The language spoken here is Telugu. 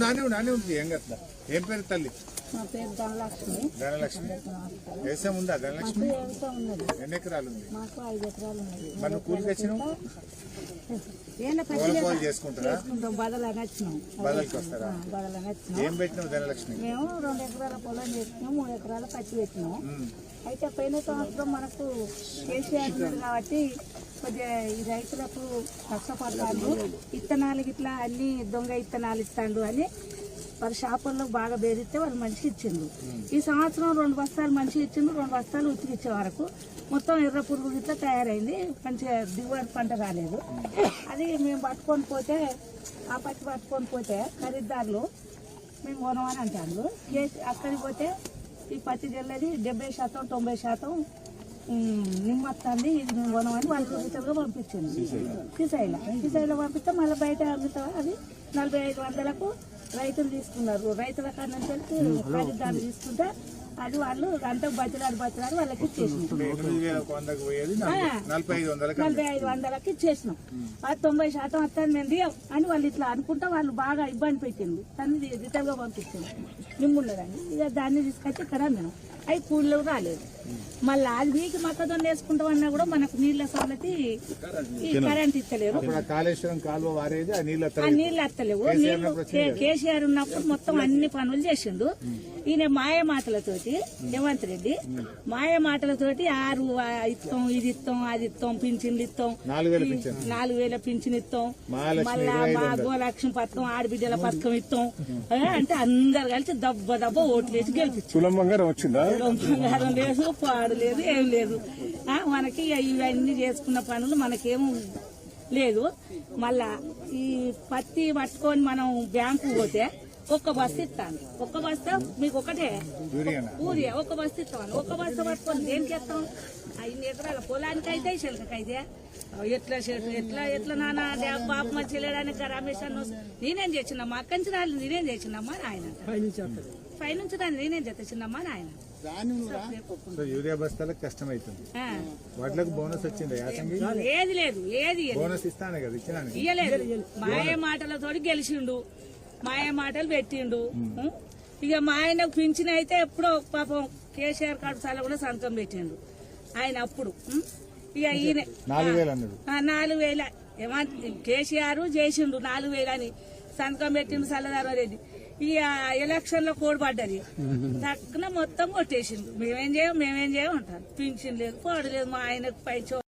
నానే నానే ఉంది ఏం కదా ఏం పేరు తల్లి? ధనలక్ష్మి. వ్యవసాయం ఉందా ధనలక్ష్మి? ఎన్ని ఎకరాలు ఉంది? మాకు ఐదు ఎకరాలు ఉన్నది. మరి నువ్వు కూలికి వచ్చినావు పూలు చేసుకుంటారా? బదలకి వస్తారా? ఏం పెట్టినావు ధనలక్ష్మి? మేము రెండు ఎకరాల పొలం చేసుకున్నాం మూడు ఎకరాల పత్తి పెట్టినాం. అయితే పోయిన సంవత్సరం మనకు కేసీఆర్ కాబట్టి కొద్దిగా ఈ రైతులకు కష్టపడతాడు. ఇత్తనాలు ఇట్లా అన్ని దొంగ ఇత్తనాలు ఇస్తాడు అని వారి షాపుల్లో బాగా బేదిస్తే వాళ్ళు మనిషికి ఇచ్చిండు ఈ సంవత్సరం రెండు బస్తాలు మంచిగా ఇచ్చిండు రెండు బస్తాలు ఉతికిచ్చే వరకు మొత్తం ఎర్ర పురుగు ఇట్లా తయారైంది. మంచిగా దిగుబడి పంట రాలేదు. అది మేము పట్టుకొని పోతే ఆ పత్తి పట్టుకొని పోతే ఖరీదారులు మేము కొనమని అంటారు అక్కడికి పోతే ఈ పత్తి జల్లది డెబ్బై శాతం తొంభై శాతం ఉమ్, నిమ్మత్తాంది ఇది మేము కొనమని వాళ్ళు చూపించగా పంపించింది శ్రీశైల శ్రీశైల పంపిస్తే మళ్ళీ బయట అమ్ముతా అది నలభై ఐదు వందలకు రైతులు తీసుకున్నారు. రైతుల కాడ నుంచి ఖరీదారులు తీసుకుంటే అది వాళ్ళు అంతా బతిలాడు బతిలాడు వాళ్ళకి పోయేది నలభై ఐదు వందలకి ఇచ్చేసినాం. అది తొంభై శాతం వస్తుంది మేము దియం అని వాళ్ళు ఇట్లా అనుకుంటా వాళ్ళు బాగా ఇబ్బంది పెట్టింది తను రిటర్న్గా పంపించింది నిమ్మున్నదని ఇక దాన్ని తీసుకొచ్చి ఇక్కడ మేము అవి కూలీలు రాలేదు. మళ్ళీ అది వీకి మొక్కజొన్న వేసుకుంటాం అన్నా కూడా మనకు నీళ్ళ ఈ కరెంట్ ఇస్తలేరు. కాళేశ్వరం కాలువ వారేది ఆ నీళ్ళ ఆ నీళ్ళు వస్తలేవు నీళ్ళు కేసీఆర్ ఉన్నప్పుడు మొత్తం అన్ని పనులు చేసిండు. ఈయన మాయ మాటలతోటి రేవంత్ రెడ్డి మాయ మాటలతోటి ఆరు ఇస్తాం ఇది ఇస్తాం అది ఇస్తాం పింఛన్లు ఇస్తాం నాలుగు వేల పింఛన్ ఇస్తాం మళ్ళా మా. గోలక్ష్మి పథకం ఆడబిడ్డల పథకం ఇస్తాం అంటే అందరు కలిసి దబ్బ దబ్బ ఓట్లు వేసి గెలిపించారు. వచ్చిందా? బంగారం లేదు పాడు లేదు ఏం లేదు. మనకి ఇవన్నీ చేసుకున్న పనులు మనకేం లేదు. మళ్ళా ఈ పత్తి పట్టుకొని మనం బ్యాంకు పోతే ఒక్క బస్సు ఇస్తాను. ఒక్క బస్తా మీకు ఒకటే? యూరియనా? ఊరి ఒక్క బస్సు ఇస్తాను. ఒక్క బస్సు పట్టుకొని దేనికి ఇస్తాం? ఐదు ఎకరాల పొలానికి అయితే శిలకైతే ఎట్లా చెట్టు ఎట్లా ఎట్లా నాన్న బాపు మంచి వెళ్ళడానికి రమేష్ అన్న నేనేం చేసినమ్మా? అక్కడి నుంచి రాలి నేనేం చేసినమ్మా? ఆయన పై నుంచి రాని నేనేం చేసినమ్మా ఆయన సో యూరియా బస్తాలకు కష్టం అవుతుంది. వాటిలకు బోనస్ వచ్చింది? ఏది లేదు ఏది. బోనస్ ఇస్తానే కదా ఇచ్చినాను ఇయ్యలేదు. మాయ మాటలతోటి గెలిచిండు. మాయ మాటలు పెట్టిండు? ఇక మా ఆయనకు పింఛన్ అయితే ఎప్పుడో పాపం కేసీఆర్ కడుసాల కూడా సంతకం పెట్టిండు. ఆయన అప్పుడు? ఇక ఈయన నాలుగు వేలు ఏమంట కేసీఆర్ చేసిండు నాలుగు వేలు అని సంతకం పెట్టిండు సల్లదారావు రెడ్డి. ఇక ఎలక్షన్లో కోడ్ పడ్డది. తక్కువ మొత్తం కొట్టేసిండు. మేమేం చేయం మేమేం చేయం అంటారు. పింఛన్ లేదు పోడు లేదు మా ఆయనకు పై చో